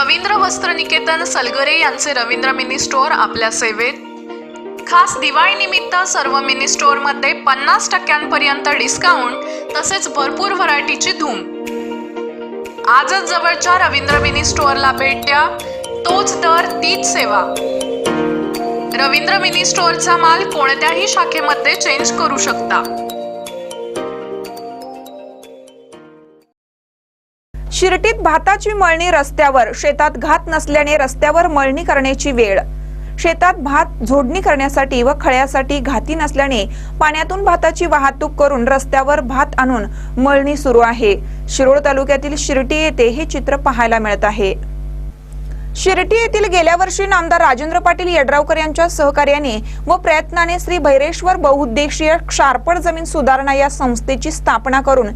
रवींद्र वस्त्र निकेतन सलगरे यांचे Ravindra mini store आपल्या सेवेत. खास दिवाळी निमित्त सर्व मिनी स्टोअरमध्ये पन्नास टक्क्यांपर्यंत डिस्काउंट तसेच भरपूर व्हरायटीची धूम. आजच जवळच्या रवींद्र मिनी स्टोअरला भेट द्या. तोच दर तीच सेवा. रवींद्र मिनी स्टोअरचा माल कोणत्याही शाखेमध्ये चेंज करू शकता. शिर्टीत भाताची मळणी रस्त्यावर शेतात घात नसल्याने रस्त्यावर मळणी करण्याची वेळ. शेतात भात झोडणी करण्यासाठी व खळ्यासाठी घाती नसल्याने पाण्यातून भाताची वाहतूक करून रस्त्यावर भात आणून मळणी सुरू आहे. शिरोळ तालुक्यातील शिर्टी येथे हे चित्र पाहायला मिळत आहे. शिर्टी येथील गेल्या वर्षी नामदार राजेंद्र पाटील यड्रावकर यांच्या सहकार्याने व प्रयत्नाने श्री भैरेश्वर बहुउद्देशीय क्षारपड जमीन सुधारणा या संस्थेची स्थापना करून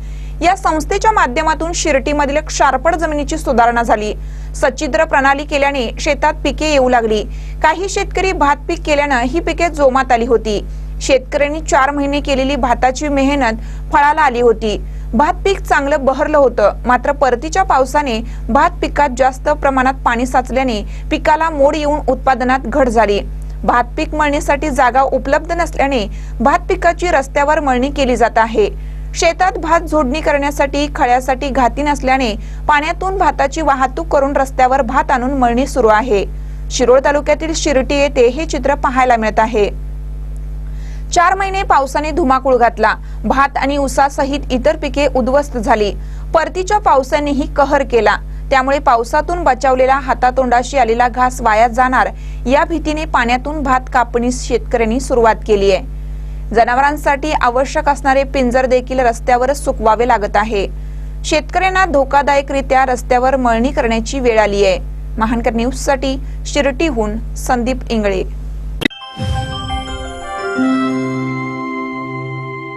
या संस्थेच्या माध्यमातून शिर्टीमधील क्षारपड जमिनीची सुधारणा झाली. सच्छिद्र प्रणाली केल्याने शेतात पिके येऊ लागली. काही शेतकरी भात पीक केल्यानं ही पिके जोमात आली होती. शेतकऱ्यांनी चार महिने केलेली भाताची मेहनत फळाला आली होती. भात पीक चांगलं बहरलं होतं. मात्र परतीच्या पावसाने भात पिकात जास्त प्रमाणात पाणी साचल्याने पिकाला मोड येऊन उत्पादनात घट झाली. भात पीक मळणीसाठी जागा उपलब्ध नसल्याने भात पिकाची रस्त्यावर मळणी केली जात आहे. शेतात भात झोडणी करण्यासाठी खळ्यासाठी घाती नसल्याने पाण्यातून भाताची वाहतूक करून रस्त्यावर भात आणून मळणी सुरू आहे. शिरोळ तालुक्यातील शिर्टी येथे हे चित्र पाहायला मिळत आहे. चार महिने पावसाने धुमाकूळ घातला. भात आणि ऊसासहित इतर पिके उद्ध्वस्त झाली. परतीच्या पावसानेही कहर केला. त्यामुळे पावसातून बचावलेला हातातोंडाशी आलेला घास वाया जाणार या भीतीने पाण्यातून भात कापणीस शेतकऱ्यांनी सुरुवात केली आहे. जनावरांसाठी आवश्यक असणारे पिंजर देखील रस्त्यावरच सुकवावे लागत आहे. शेतकऱ्यांना धोकादायकरित्या रस्त्यावर मळणी करण्याची वेळ आली आहे महानकर न्यूजसाठी शिर्टीहून संदीप इंगळे.